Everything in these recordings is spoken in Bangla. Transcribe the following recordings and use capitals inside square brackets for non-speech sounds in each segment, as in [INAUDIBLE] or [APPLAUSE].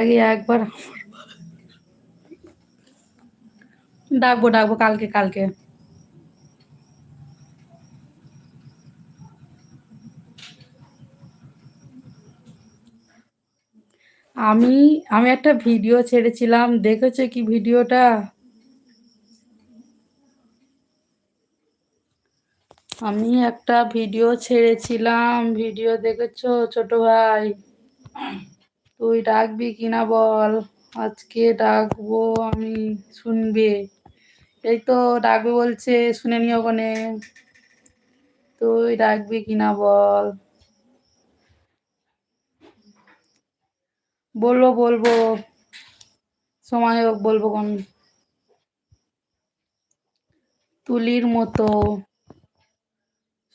আগে একবার। ডাকবো ডাকবো কালকে কালকে। আমি আমি একটা ভিডিও ছেড়েছিলাম দেখেছ কি ভিডিওটা? আমি একটা ভিডিও ছেড়েছিলাম ভিডিও দেখেছ ছোট ভাই? তুই ডাকবি কিনা বল? আজকে ডাকবো আমি, শুনবে। এই তো ডাকবে বলছে, শুনে নি ওখানে। তুই ডাকবি কিনা বল? বলব বলব। সময় হোক, বলব আমি তুলির মতো।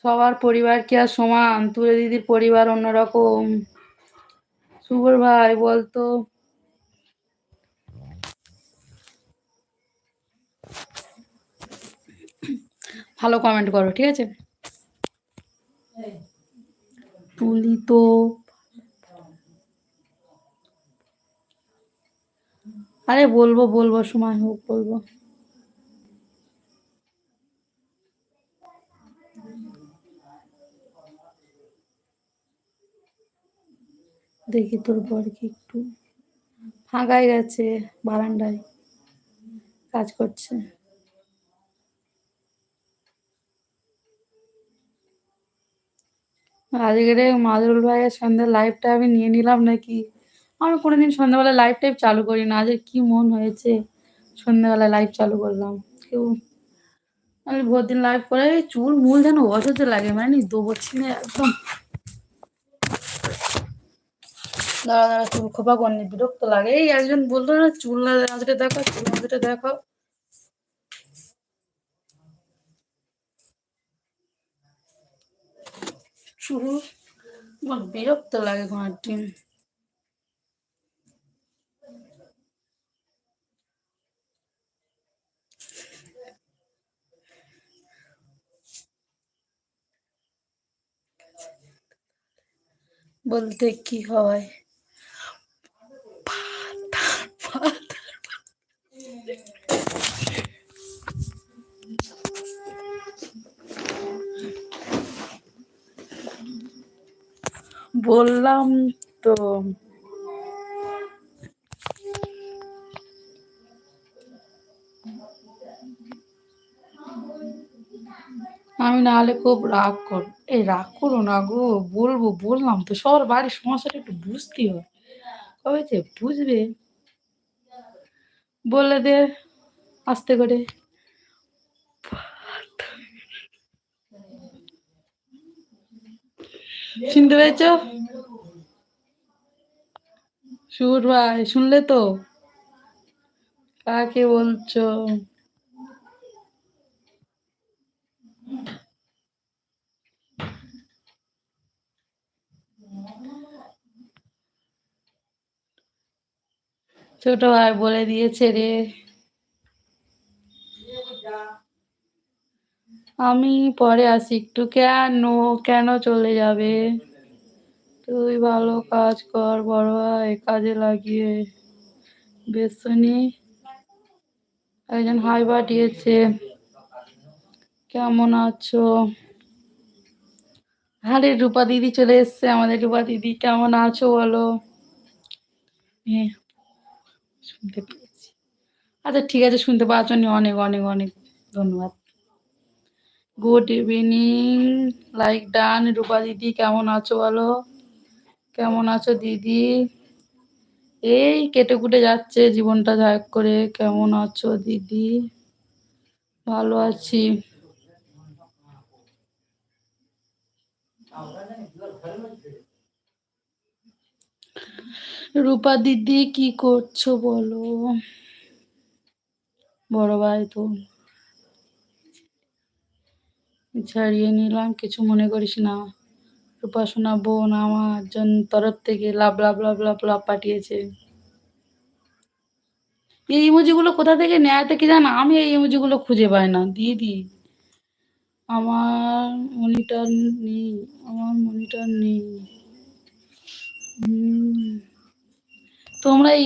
সবার পরিবার কি আর সমান? তুলে দিদির পরিবার অন্যরকম। শুভর ভাই, বলতো। ভালো কমেন্ট করো, ঠিক আছে? তুলি তো। আরে বলব বলব, সময় হোক, বলব। দেখি তোর বরকে একটু ফাঁকায় গেছে, বারান্দায় কাজ করছে। আজকে মাদুরুল ভাইয়ের সন্ধ্যে লাইভটা আমি নিয়ে নিলাম নাকি? আমি কোনোদিন সন্ধ্যাবেলা লাইভ টাইভ চালু করি না, আজকে কি মন হয়েছে সন্ধ্যাবেলা লাইভ চালু করলাম। কেউ আমি ভোর দিন লাইভ করে, চুল মূল যেন অসহ্য লাগে মানে দেবো ছিনে একদম দাঁড়া দাঁড়া, চুল খোপা করনি বিরক্ত লাগে। এই একজন বলল না, চুল না আজকে দেখো চুল আজকে দেখো আমার বিরক্ত লাগে কোনো দিন বলতে কি হয়? [LAUGHS] বললাম তো। আমি নাহলে খুব রাগ কর, এই রাগ করো না গো, বলব, বললাম তো, সবার বাড়ির সমস্যাটা একটু বুঝতে হয় কবে যে বুঝবে? বলে দে আস্তে করে। শুনতে পেয়েছ? সুর ভাই শুনলে তো? কাকে বলছো? ছোট ভাই বলে দিয়েছে রে। আমি পরে আসি একটু। কেন? কেন চলে যাবে? তুই ভালো কাজ কর বড় ভাই, কাজে লাগিয়ে। বেসনি, একজন হাই পাঠিয়েছে। কেমন আছো? আরে রূপা দিদি চলে এসছে, আমাদের রূপা দিদি কেমন আছো বলো। হ্যাঁ। শুনতে পেয়েছি আচ্ছা ঠিক আছে, শুনতে পাওয়ার জন্য অনেক অনেক অনেক ধন্যবাদ। Good evening like done Rupa দিদি, কেমন আছো বলো? কেমন আছো দিদি? এই কেটে কুটে যাচ্ছে, জীবনটা যাক করে। কেমন আছো দিদি? ভালো আছি। রূপা দিদি, কি করছ বলো? বড় ভাই তো ছাড়িয়ে নিলাম, কিছু মনে করিস না। রূপা শোনা বোন আমার জন তরফ থেকে লাভ লাভ লাভ লাভ লাভ পাঠিয়েছে। এই ইমোজিগুলো কোথা থেকে নেয় থেকে জানা? আমি এই ইমোজিগুলো খুঁজে পাই না। দিদি, আমার মনিটর নেই, আমার মনিটর নেই। Toma aí.